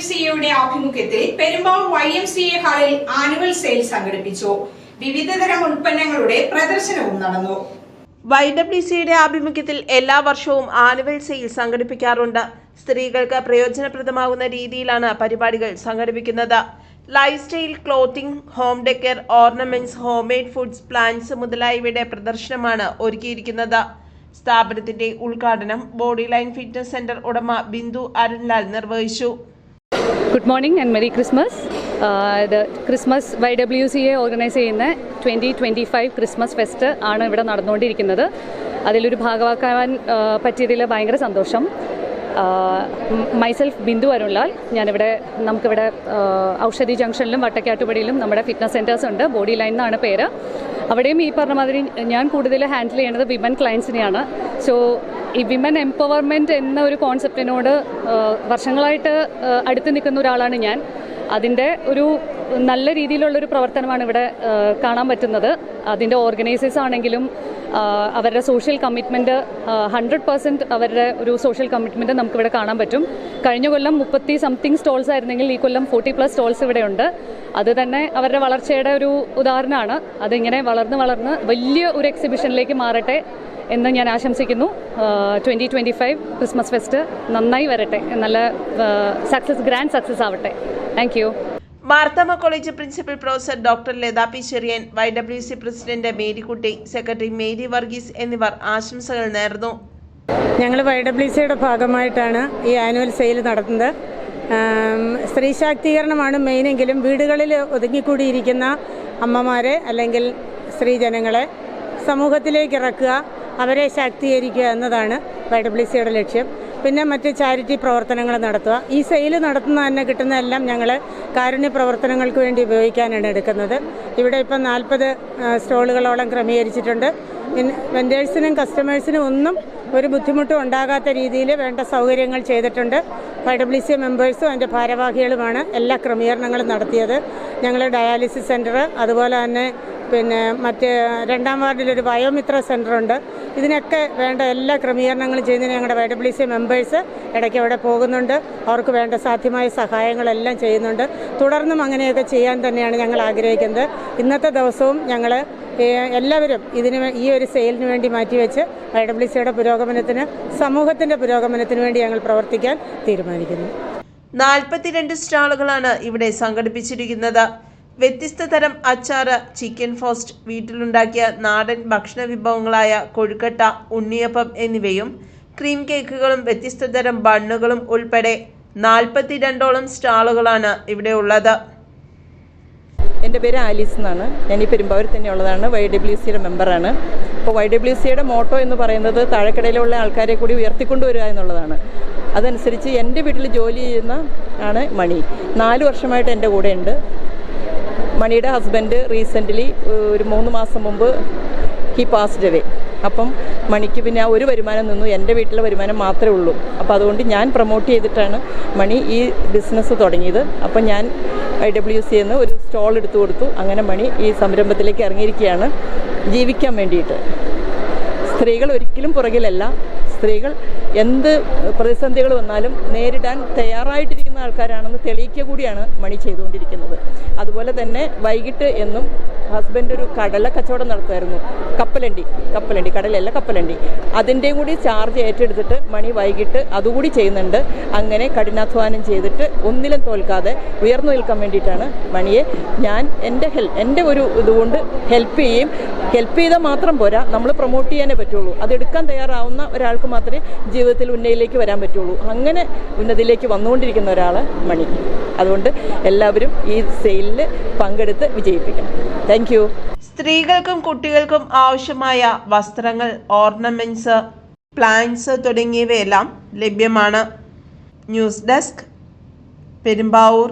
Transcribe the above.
W C എയുടെ ആഭിമുഖ്യത്തിൽ Perumbavoor Y M C A ഹാളിൽ ആനുവൽ സെയിൽ സംഘടിപ്പിച്ചു. വിവിധതരം ഉൽപ്പന്നങ്ങളുടെ പ്രദർശനവും നടന്നു. വൈ ഡബ്ല്യു സിയുടെ ആഭിമുഖ്യത്തിൽ എല്ലാ വർഷവും ആനുവൽ സെയിൽ സംഘടിപ്പിക്കാറുണ്ട്. സ്ത്രീകൾക്ക് പ്രയോജനപ്രദമാകുന്ന രീതിയിലാണ് പരിപാടികൾ സംഘടിപ്പിക്കുന്നത്. Lifestyle clothing home decor ornaments homemade foods plants മുതലായവയുടെ പ്രദർശനമാണ് ഒരുക്കിയിരിക്കുന്നത്. സ്ഥാപനത്തിന്റെ ഉദ്ഘാടനം ബോഡി ലൈൻ ഫിറ്റ്നസ് സെന്റർ ഉടമ ബിന്ദു അരുൺലാൽ നിർവഹിച്ചു. Good morning and merry Christmas. ഇത് Christmas Y W C A organise ചെയ്യുന്ന twenty twenty five Christmas fest ആണ് ഇവിടെ നടന്നുകൊണ്ടിരിക്കുന്നത്. അതിലൊരു ഭാഗമാക്കാൻ പറ്റിയതിൽ ഭയങ്കര സന്തോഷം. മൈസെൽഫ് ബിന്ദു അരുൺലാൽ. ഞാനിവിടെ നമുക്കിവിടെ ഔഷധി ജംഗ്ഷനിലും വട്ടക്കാട്ടുപടിയിലും നമ്മുടെ ഫിറ്റ്നസ് സെന്റേഴ്സ് ഉണ്ട്. ബോഡി ലൈൻ എന്നാണ് പേര്. അവിടെയും ഈ പറഞ്ഞ മാതിരി ഞാൻ കൂടുതൽ ഹാൻഡിൽ ചെയ്യുന്നത് വിമൻ ക്ലയൻസിനെയാണ്. സോ ഈ വിമൻ എംപവർമെന്റ് എന്ന ഒരു കോൺസെപ്റ്റിനോട് വർഷങ്ങളായിട്ട് അടുത്ത് നിൽക്കുന്ന ഒരാളാണ് ഞാൻ. അതിന്റെ ഒരു നല്ല രീതിയിലുള്ളൊരു പ്രവർത്തനമാണ് ഇവിടെ കാണാൻ പറ്റുന്നത്. അതിന്റെ ഓർഗനൈസേഴ്സ് ആണെങ്കിലും അവരുടെ സോഷ്യൽ കമ്മിറ്റ്മെന്റ് ഹൺഡ്രഡ് പെർസെന്റ് അവരുടെ ഒരു സോഷ്യൽ കമ്മിറ്റ്മെന്റ് നമുക്കിവിടെ കാണാൻ പറ്റും. കഴിഞ്ഞ കൊല്ലം മുപ്പത്തി സംതിങ് സ്റ്റോൾസ് ആയിരുന്നെങ്കിൽ ഈ കൊല്ലം ഫോർട്ടി പ്ലസ് സ്റ്റോൾസ് ഇവിടെയുണ്ട് അത് തന്നെ അവരുടെ വളർച്ചയുടെ ഒരു ഉദാഹരണമാണ്. അതിങ്ങനെ വളർന്ന് വളർന്ന് വലിയ ഒരു എക്സിബിഷനിലേക്ക് മാറട്ടെ. എന്ന് ഞാൻ ആശംസിക്കുന്നു. Twenty twenty five Christmas fest നന്നായി വരട്ടെ. നല്ല സക്സസ് ഗ്രാൻഡ് സക്സസ് ആവട്ടെ. Thank you Marthoma college principal professor doctor Latha P Cherian Y W C president Marykutty secretary Mary Varghese എന്നിവർ ആശംസകൾ നേർന്നു. ഞങ്ങൾ വൈ ഡബ്ല്യു സിയുടെ ഭാഗമായിട്ടാണ് ഈ ആനുവൽ സെയിൽ നടത്തുന്നത്. സ്ത്രീ ശാക്തീകരണമാണ് മെയിനെങ്കിലും വീടുകളിൽ ഒതുങ്ങിക്കൂടിയിരിക്കുന്ന അമ്മമാരെ അല്ലെങ്കിൽ സ്ത്രീജനങ്ങളെ സമൂഹത്തിലേക്ക് ഇറക്കുക അവരെ ശാക്തീകരിക്കുക എന്നതാണ് വൈ ഡബ്ല്യു സിയുടെ ലക്ഷ്യം. പിന്നെ മറ്റ് ചാരിറ്റി പ്രവർത്തനങ്ങൾ നടത്തുക. ഈ സെയിൽ നടത്തുന്ന തന്നെ കിട്ടുന്നതെല്ലാം ഞങ്ങൾ കാരുണ്യ പ്രവർത്തനങ്ങൾക്ക് വേണ്ടി ഉപയോഗിക്കാനാണ് എടുക്കുന്നത്. ഇവിടെ ഇപ്പം നാൽപ്പത് സ്റ്റോളുകളോളം ക്രമീകരിച്ചിട്ടുണ്ട്. വെൻഡേഴ്സിനും കസ്റ്റമേഴ്സിനും ഒന്നും ഒരു ബുദ്ധിമുട്ടും ഉണ്ടാകാത്ത രീതിയിൽ വേണ്ട സൗകര്യങ്ങൾ ചെയ്തിട്ടുണ്ട്. വൈ ഡബ്ല്യു സി മെമ്പേഴ്സും അതിന്റെ ഭാരവാഹികളുമാണ് എല്ലാ ക്രമീകരണങ്ങളും നടത്തിയത്. ഞങ്ങൾ ഡയാലിസിസ് സെന്റർ അതുപോലെ തന്നെ പിന്നെ മറ്റേ രണ്ടാം വാർഡിലൊരു ബയോമിത്ര സെന്ററുണ്ട് ഇതിനൊക്കെ വേണ്ട എല്ലാ ക്രമീകരണങ്ങളും ചെയ്യുന്നതിന് ഞങ്ങളുടെ വൈ ഡബ്ല്യു സി മെമ്പേഴ്സ് ഇടയ്ക്ക് അവിടെ പോകുന്നുണ്ട്. അവർക്ക് വേണ്ട സാധ്യമായ സഹായങ്ങളെല്ലാം ചെയ്യുന്നുണ്ട്. തുടർന്നും അങ്ങനെയൊക്കെ ചെയ്യാൻ തന്നെയാണ് ഞങ്ങൾ ആഗ്രഹിക്കുന്നത്. ഇന്നത്തെ ദിവസവും ഞങ്ങൾ എല്ലാവരും ഇതിന് ഈ ഒരു സെയിലിന് വേണ്ടി മാറ്റിവെച്ച് വൈ ഡബ്ല്യു സിയുടെ പുരോഗമനത്തിന് സമൂഹത്തിന്റെ പുരോഗമനത്തിന് വേണ്ടി ഞങ്ങൾ പ്രവർത്തിക്കാൻ തീരുമാനിക്കുന്നു. നാൽപ്പത്തിരണ്ട് സ്റ്റാളുകളാണ് ഇവിടെ സംഘടിപ്പിച്ചിരിക്കുന്നത്. വ്യത്യസ്ത തരം അച്ചാറ് ചിക്കൻ ഫോസ്റ്റ് വീട്ടിലുണ്ടാക്കിയ നാടൻ ഭക്ഷണ വിഭവങ്ങളായ കൊഴുക്കട്ട ഉണ്ണിയപ്പം എന്നിവയും ക്രീം കേക്കുകളും വ്യത്യസ്ത തരം ബണ്ണുകളും ഉൾപ്പെടെ നാൽപ്പത്തിരണ്ടോളം സ്റ്റാളുകളാണ് ഇവിടെ ഉള്ളത്. എന്റെ പേര് ആലീസ് എന്നാണ്. ഞാൻ ഈ പെരുമ്പാവൂർ തന്നെയുള്ളതാണ്. വൈ ഡബ്ല്യു സിയുടെ മെമ്പറാണ്. അപ്പോൾ വൈ ഡബ്ല്യു സിയുടെ മോട്ടോ എന്ന് പറയുന്നത് താഴെക്കടയിലുള്ള ആൾക്കാരെ കൂടി ഉയർത്തിക്കൊണ്ടുവരിക എന്നുള്ളതാണ്. അതനുസരിച്ച് എന്റെ വീട്ടിൽ ജോലി ചെയ്യുന്ന ആണ് മണി. നാല് വർഷമായിട്ട് എന്റെ കൂടെ ഉണ്ട് മണിയുടെ ഹസ്ബൻഡ് റീസെന്റ്ലി ഒരു മൂന്ന് മാസം മുമ്പ് ഹി പാസ്ഡ് അവേ അപ്പം മണിക്ക് പിന്നെ ഒരു വരുമാനം നിന്നു. എന്റെ വീട്ടിലെ വരുമാനം മാത്രമേ ഉള്ളൂ. അപ്പോൾ അതുകൊണ്ട് ഞാൻ പ്രൊമോട്ട് ചെയ്തിട്ടാണ് മണി ഈ ബിസിനസ് തുടങ്ങിയത്. അപ്പം ഞാൻ ഐ ഡബ്ല്യു സി എന്ന് ഒരു സ്റ്റോൾ എടുത്തു കൊടുത്തു. അങ്ങനെ മണി ഈ സംരംഭത്തിലേക്ക് ഇറങ്ങിയിരിക്കുകയാണ്. ജീവിക്കാൻ വേണ്ടിയിട്ട്. സ്ത്രീകൾ ഒരിക്കലും പുറകിലല്ല. സ്ത്രീകൾ എന്ത് പ്രതിസന്ധികൾ വന്നാലും നേരിടാൻ തയ്യാറായിട്ടിരിക്കുന്ന. ആൾക്കാരാണെന്ന് തെളിയിക്കുക കൂടിയാണ് മണി ചെയ്തുകൊണ്ടിരിക്കുന്നത്. അതുപോലെ തന്നെ വൈകിട്ട് എന്നും ഹസ്ബൻഡ് ഒരു കടല കച്ചവടം നടത്തുമായിരുന്നു. കപ്പലണ്ടി കപ്പലണ്ടി കടലല്ല കപ്പലണ്ടി. അതിന്റെയും കൂടി ചാർജ് ഏറ്റെടുത്തിട്ട് മണി വൈകിട്ട് അതുകൂടി ചെയ്യുന്നുണ്ട്. അങ്ങനെ കഠിനാധ്വാനം ചെയ്തിട്ട് ഒന്നിലും തോൽക്കാതെ ഉയർന്നു നിൽക്കാൻ വേണ്ടിയിട്ടാണ് മണിയെ ഞാൻ എന്റെ ഹെൽ എന്റെ ഒരു ഇതുകൊണ്ട് ഹെൽപ്പ് ചെയ്യും. ഹെൽപ്പ് ചെയ്താൽ മാത്രം പോരാ. നമ്മൾ പ്രൊമോട്ട് ചെയ്യാനേ പറ്റുള്ളൂ. അതെടുക്കാൻ തയ്യാറാവുന്ന ഒരാൾക്ക് മാത്രമേ ജീവിതത്തിൽ ഉന്നതിയിലേക്ക് വരാൻ പറ്റുള്ളൂ. അങ്ങനെ ഉന്നതിയിലേക്ക് വന്നുകൊണ്ടിരിക്കുന്ന ഒരാൾ മണി. അതുകൊണ്ട് എല്ലാവരും ഈ സെയിലിൽ പങ്കെടുത്ത് വിജയിപ്പിക്കണം. താങ്ക് യു സ്ത്രീകൾക്കും കുട്ടികൾക്കും ആവശ്യമായ വസ്ത്രങ്ങൾ ഓർണമെന്റ്സ് പ്ലാന്റ്സ് തുടങ്ങിയവയെല്ലാം ലഭ്യമാണ്. News desk Perumbavoor